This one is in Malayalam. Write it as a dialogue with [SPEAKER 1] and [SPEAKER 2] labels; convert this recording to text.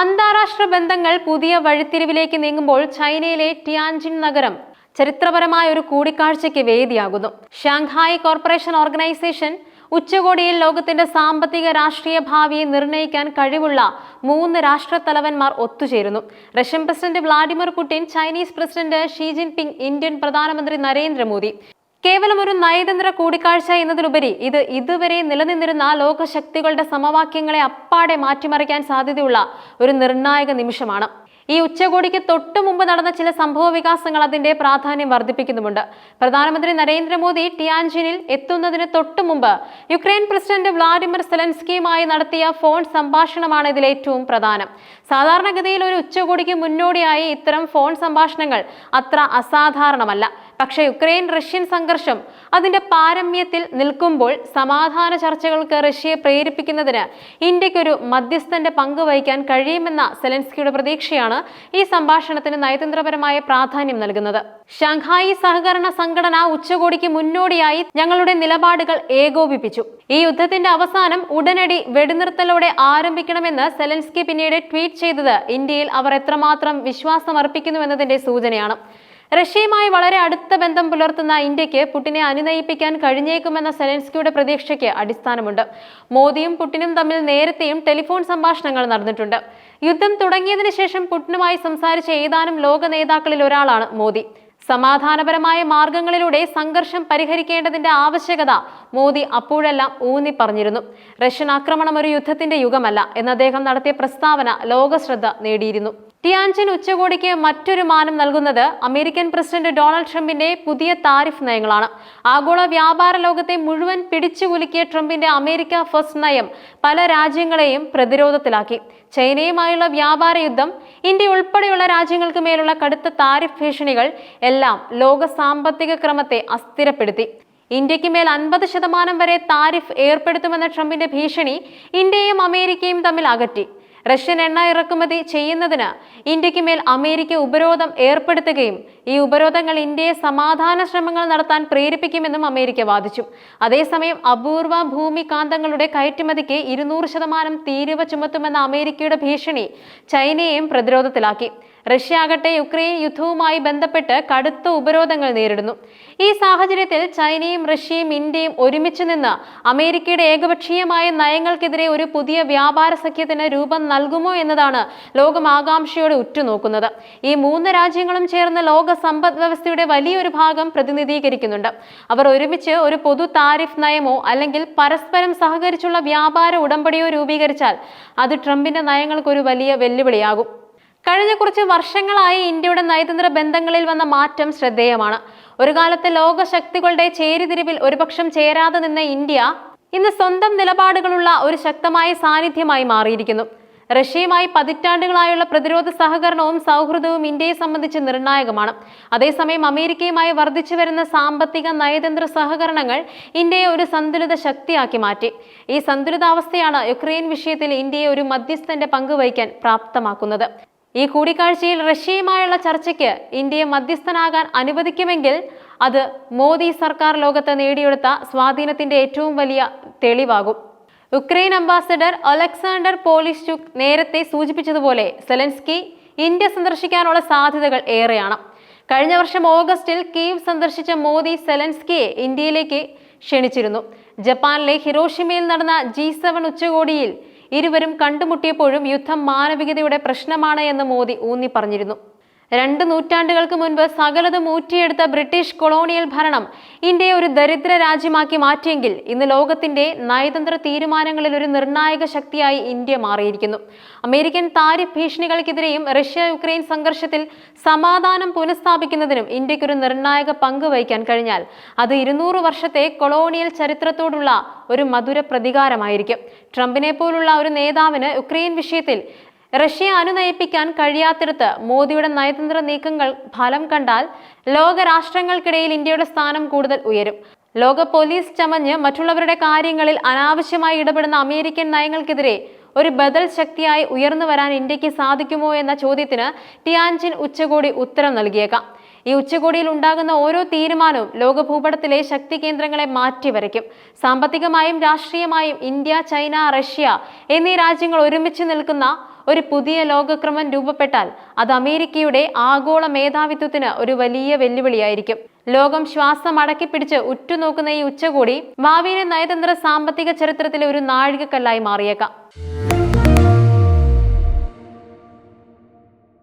[SPEAKER 1] അന്താരാഷ്ട്ര ബന്ധങ്ങൾ പുതിയ വഴിത്തിരിവിലേക്ക് നീങ്ങുമ്പോൾ ചൈനയിലെ ടിയാൻജിൻ നഗരം ചരിത്രപരമായ ഒരു കൂടിക്കാഴ്ചയ്ക്ക് വേദിയാകുന്നു. ഷാങ്ഹായ് കോർപ്പറേഷൻ ഓർഗനൈസേഷൻ ഉച്ചകോടിയിൽ ലോകത്തിന്റെ സാമ്പത്തിക രാഷ്ട്രീയ ഭാവിയെ നിർണയിക്കാൻ കഴിവുള്ള മൂന്ന് രാഷ്ട്ര തലവന്മാർ ഒത്തുചേരുന്നു. Russian president Vladimir Putin Chinese president Xi Jinping Indian പ്രധാനമന്ത്രി നരേന്ദ്രമോദി കേവലം ഒരു നയതന്ത്ര കൂടിക്കാഴ്ച എന്നതിലുപരി ഇത് ഇതുവരെ നിലനിന്നിരുന്ന ലോകശക്തികളുടെ സമവാക്യങ്ങളെ അപ്പാടെ മാറ്റിമറിക്കാൻ സാധ്യതയുള്ള ഒരു നിർണായക നിമിഷമാണ്. ഈ ഉച്ചകോടിക്ക് തൊട്ടു മുമ്പ് നടന്ന ചില സംഭവ വികാസങ്ങൾ അതിന്റെ പ്രാധാന്യം വർദ്ധിപ്പിക്കുന്നുമുണ്ട്. പ്രധാനമന്ത്രി നരേന്ദ്രമോദി ടിയാൻജിനിൽ എത്തുന്നതിന് തൊട്ടു മുമ്പ് യുക്രൈൻ പ്രസിഡന്റ് വ്ളാഡിമിർ സെലൻസ്കിയുമായി നടത്തിയ ഫോൺ സംഭാഷണമാണ് ഇതിൽ ഏറ്റവും പ്രധാനം. സാധാരണഗതിയിൽ ഒരു ഉച്ചകോടിക്ക് മുന്നോടിയായി ഇത്തരം ഫോൺ സംഭാഷണങ്ങൾ അത്ര അസാധാരണമല്ല. പക്ഷേ യുക്രൈൻ റഷ്യൻ സംഘർഷം അതിന്റെ പാരമ്യത്തിൽ നിൽക്കുമ്പോൾ സമാധാന ചർച്ചകൾക്ക് റഷ്യയെ പ്രേരിപ്പിക്കുന്നതിന് ഇന്ത്യക്കൊരു മധ്യസ്ഥന്റെ പങ്ക് വഹിക്കാൻ കഴിയുമെന്ന സെലൻസ്കിയുടെ പ്രതീക്ഷയാണ് ഈ സംഭാഷണത്തിന് നയതന്ത്രപരമായ പ്രാധാന്യം നൽകുന്നത്. ഷാങ്ഹായി സഹകരണ സംഘടന ഉച്ചകോടിക്ക് മുന്നോടിയായി ഞങ്ങളുടെ നിലപാടുകൾ ഏകോപിപ്പിച്ചു. ഈ യുദ്ധത്തിന്റെ അവസാനം ഉടനടി വെടിനിർത്തലോടെ ആരംഭിക്കണമെന്ന് സെലൻസ്കി പിന്നീട് ട്വീറ്റ് ചെയ്തത് ഇന്ത്യയിൽ അവർ എത്രമാത്രം വിശ്വാസം അർപ്പിക്കുന്നുവെന്നതിന്റെ സൂചനയാണ്. റഷ്യയുമായി വളരെ അടുത്ത ബന്ധം പുലർത്തുന്ന ഇന്ത്യയ്ക്ക് പുടിനെ അനുനയിപ്പിക്കാൻ കഴിഞ്ഞേക്കുമെന്ന സെലൻസ്കിയുടെ പ്രതീക്ഷയ്ക്ക് അടിസ്ഥാനമുണ്ട്. മോദിയും പുടിനും തമ്മിൽ നേരത്തെയും ടെലിഫോൺ സംഭാഷണങ്ങൾ നടന്നിട്ടുണ്ട്. യുദ്ധം തുടങ്ങിയതിനു ശേഷം പുടിനുമായി സംസാരിച്ച ഏതാനും ലോക നേതാക്കളിൽ ഒരാളാണ് മോദി. സമാധാനപരമായ മാർഗങ്ങളിലൂടെ സംഘർഷം പരിഹരിക്കേണ്ടതിന്റെ ആവശ്യകത മോദി അപ്പോഴെല്ലാം ഊന്നി പറഞ്ഞിരുന്നു റഷ്യൻ ആക്രമണം ഒരു യുദ്ധത്തിന്റെ യുഗമല്ല എന്ന് അദ്ദേഹം നടത്തിയ പ്രസ്താവന ലോകശ്രദ്ധ നേടിയിരുന്നു. ടിയാൻജിൻ ഉച്ചകോടിക്ക് മറ്റൊരു മാനം നൽകുന്നത് അമേരിക്കൻ പ്രസിഡന്റ് ഡൊണാൾഡ് ട്രംപിന്റെ പുതിയ താരിഫ് നയങ്ങളാണ്. ആഗോള വ്യാപാര ലോകത്തെ മുഴുവൻ പിടിച്ചുകുലുക്കിയ ട്രംപിന്റെ അമേരിക്ക ഫസ്റ്റ് നയം പല രാജ്യങ്ങളെയും പ്രതിരോധത്തിലാക്കി. ചൈനയുമായുള്ള വ്യാപാര യുദ്ധം ഇന്ത്യ ഉൾപ്പെടെയുള്ള രാജ്യങ്ങൾക്ക് മേലുള്ള കടുത്ത താരിഫ് ഭീഷണികൾ എല്ലാം ലോക സാമ്പത്തിക ക്രമത്തെ അസ്ഥിരപ്പെടുത്തി. ഇന്ത്യയ്ക്ക് മേൽ അൻപത് ശതമാനം വരെ താരിഫ് ഏർപ്പെടുത്തുമെന്ന ട്രംപിന്റെ ഭീഷണി ഇന്ത്യയും അമേരിക്കയും തമ്മിൽ അകറ്റി. റഷ്യൻ എണ്ണ ഇറക്കുമതി ചെയ്യുന്നതിന് ഇന്ത്യയ്ക്ക് മേൽ അമേരിക്ക ഉപരോധം ഏർപ്പെടുത്തുകയും ഈ ഉപരോധങ്ങൾ ഇന്ത്യയെ സമാധാന ശ്രമങ്ങൾ നടത്താൻ പ്രേരിപ്പിക്കുമെന്നും അമേരിക്ക വാദിച്ചു. അതേസമയം അപൂർവ ഭൂമികാന്തങ്ങളുടെ കയറ്റുമതിക്ക് ഇരുന്നൂറ് ശതമാനം തീരുവ ചുമത്തുമെന്ന അമേരിക്കയുടെ ഭീഷണി ചൈനയെയും പ്രതിരോധത്തിലാക്കി. റഷ്യ ആകട്ടെ യുക്രൈൻ യുദ്ധവുമായി ബന്ധപ്പെട്ട് കടുത്ത ഉപരോധങ്ങൾ നേരിടുന്നു. ഈ സാഹചര്യത്തിൽ ചൈനയും റഷ്യയും ഇന്ത്യയും ഒരുമിച്ച് നിന്ന് അമേരിക്കയുടെ ഏകപക്ഷീയമായ നയങ്ങൾക്കെതിരെ ഒരു പുതിയ വ്യാപാര സഖ്യത്തിന് രൂപം നൽകുമോ എന്നതാണ് ലോകം ആകാംക്ഷയോടെ ഉറ്റുനോക്കുന്നത്. ഈ മൂന്ന് രാജ്യങ്ങളും ചേർന്ന് ലോക സമ്പദ് വ്യവസ്ഥയുടെ വലിയൊരു ഭാഗം പ്രതിനിധീകരിക്കുന്നുണ്ട്. അവർ ഒരുമിച്ച് ഒരു പൊതു താരിഫ് നയമോ അല്ലെങ്കിൽ പരസ്പരം സഹകരിച്ചുള്ള വ്യാപാര ഉടമ്പടിയോ രൂപീകരിച്ചാൽ അത് ട്രംപിന്റെ നയങ്ങൾക്കൊരു വലിയ വെല്ലുവിളിയാകും. കഴിഞ്ഞ കുറച്ച് വർഷങ്ങളായി ഇന്ത്യയുടെ നയതന്ത്ര ബന്ധങ്ങളിൽ വന്ന മാറ്റം ശ്രദ്ധേയമാണ്. ഒരു കാലത്ത് ലോകശക്തികളുടെ ചേരിതിരിവിൽ ഒരുപക്ഷം ചേരാതെ നിന്ന ഇന്ത്യ ഇന്ന് സ്വന്തം നിലപാടുകളുള്ള ഒരു ശക്തമായ സാന്നിധ്യമായി മാറിയിരിക്കുന്നു. റഷ്യയുമായി പതിറ്റാണ്ടുകളായുള്ള പ്രതിരോധ സഹകരണവും സൗഹൃദവും ഇന്ത്യയെ സംബന്ധിച്ച് നിർണായകമാണ്. അതേസമയം അമേരിക്കയുമായി വർദ്ധിച്ചു വരുന്ന സാമ്പത്തിക നയതന്ത്ര സഹകരണങ്ങൾ ഇന്ത്യയെ ഒരു സന്തുലിത ശക്തിയാക്കി മാറ്റി. ഈ സന്തുലിതാവസ്ഥയാണ് യുക്രൈൻ വിഷയത്തിൽ ഇന്ത്യയെ ഒരു മധ്യസ്ഥന്റെ പങ്ക് വഹിക്കാൻ പ്രാപ്തമാക്കുന്നത്. ഈ കൂടിക്കാഴ്ചയിൽ റഷ്യയുമായുള്ള ചർച്ചയ്ക്ക് ഇന്ത്യയെ മധ്യസ്ഥനാകാൻ അനുവദിക്കുമെങ്കിൽ അത് മോദി സർക്കാർ ലോകത്ത് നേടിയെടുത്ത സ്വാധീനത്തിന്റെ ഏറ്റവും വലിയ തെളിവാകും. ഉക്രൈൻ അംബാസഡർ അലക്സാണ്ടർ പോളിസ്റ്റുക് നേരത്തെ സൂചിപ്പിച്ചതുപോലെ സെലൻസ്കി ഇന്ത്യ സന്ദർശിക്കാനുള്ള സാധ്യതകൾ ഏറെയാണ്. കഴിഞ്ഞ വർഷം ഓഗസ്റ്റിൽ കീവ് സന്ദർശിച്ച മോദി സെലൻസ്കിയെ ഇന്ത്യയിലേക്ക് ക്ഷണിച്ചിരുന്നു. ജപ്പാനിലെ ഹിരോഷിമയിൽ നടന്ന ജി സെവൻ ഉച്ചകോടിയിൽ ഇരുവരും കണ്ടുമുട്ടിയപ്പോഴും യുദ്ധം മാനവികതയുടെ പ്രശ്നമാണ് എന്ന് മോദി ഊന്നി പറഞ്ഞിരുന്നു. രണ്ട് നൂറ്റാണ്ടുകൾക്ക് മുൻപ് സകലതും ഊറ്റിയെടുത്ത ബ്രിട്ടീഷ് കൊളോണിയൽ ഭരണം ഇന്ത്യയെ ഒരു ദരിദ്ര രാജ്യമാക്കി മാറ്റിയെങ്കിൽ ഇന്ന് ലോകത്തിന്റെ നയതന്ത്ര തീരുമാനങ്ങളിൽ ഒരു നിർണായക ശക്തിയായി ഇന്ത്യ മാറിയിരിക്കുന്നു. അമേരിക്കൻ താരി ഭീഷണികൾക്കെതിരെയും റഷ്യ യുക്രൈൻ സംഘർഷത്തിൽ സമാധാനം പുനഃസ്ഥാപിക്കുന്നതിനും ഇന്ത്യക്കൊരു നിർണായക പങ്ക് വഹിക്കാൻ കഴിഞ്ഞാൽ അത് ഇരുന്നൂറ് വർഷത്തെ കൊളോണിയൽ ചരിത്രത്തോടുള്ള ഒരു മധുര പ്രതികാരമായിരിക്കും. ട്രംപിനെ പോലുള്ള ഒരു നേതാവിന് യുക്രൈൻ വിഷയത്തിൽ റഷ്യ അനുനയിപ്പിക്കാൻ കഴിയാത്തിടത്ത് മോദിയുടെ നയതന്ത്ര നീക്കങ്ങൾ ഫലം കണ്ടാൽ ലോകരാഷ്ട്രങ്ങൾക്കിടയിൽ ഇന്ത്യയുടെ സ്ഥാനം കൂടുതൽ ഉയരും. ലോക പോലീസ് ചമഞ്ഞ് മറ്റുള്ളവരുടെ കാര്യങ്ങളിൽ അനാവശ്യമായി ഇടപെടുന്ന അമേരിക്കൻ നയങ്ങൾക്കെതിരെ ഒരു ബദൽ ശക്തിയായി ഉയർന്നു വരാൻ ഇന്ത്യയ്ക്ക് സാധിക്കുമോ എന്ന ചോദ്യത്തിന് ടിയാൻജിൻ ഉച്ചകോടി ഉത്തരം നൽകിയേക്കാം. ഈ ഉച്ചകോടിയിൽ ഉണ്ടാകുന്ന ഓരോ തീരുമാനവും ലോക ഭൂപടത്തിലെ ശക്തി കേന്ദ്രങ്ങളെ മാറ്റിവരയ്ക്കും. സാമ്പത്തികമായും രാഷ്ട്രീയമായും ഇന്ത്യ ചൈന റഷ്യ എന്നീ രാജ്യങ്ങൾ ഒരുമിച്ച് നിൽക്കുന്ന ഒരു പുതിയ ലോകക്രമം രൂപപ്പെട്ടാൽ അത് അമേരിക്കയുടെ ആഗോള മേധാവിത്വത്തിന് ഒരു വലിയ വെല്ലുവിളിയായിരിക്കും. ലോകം ശ്വാസം അടക്കിപ്പിടിച്ച് ഉറ്റുനോക്കുന്ന ഈ ഉച്ചകോടി ഭാവിയിലെ നയതന്ത്ര സാമ്പത്തിക ചരിത്രത്തിലെ ഒരു നാഴികക്കല്ലായി മാറിയേക്കാം.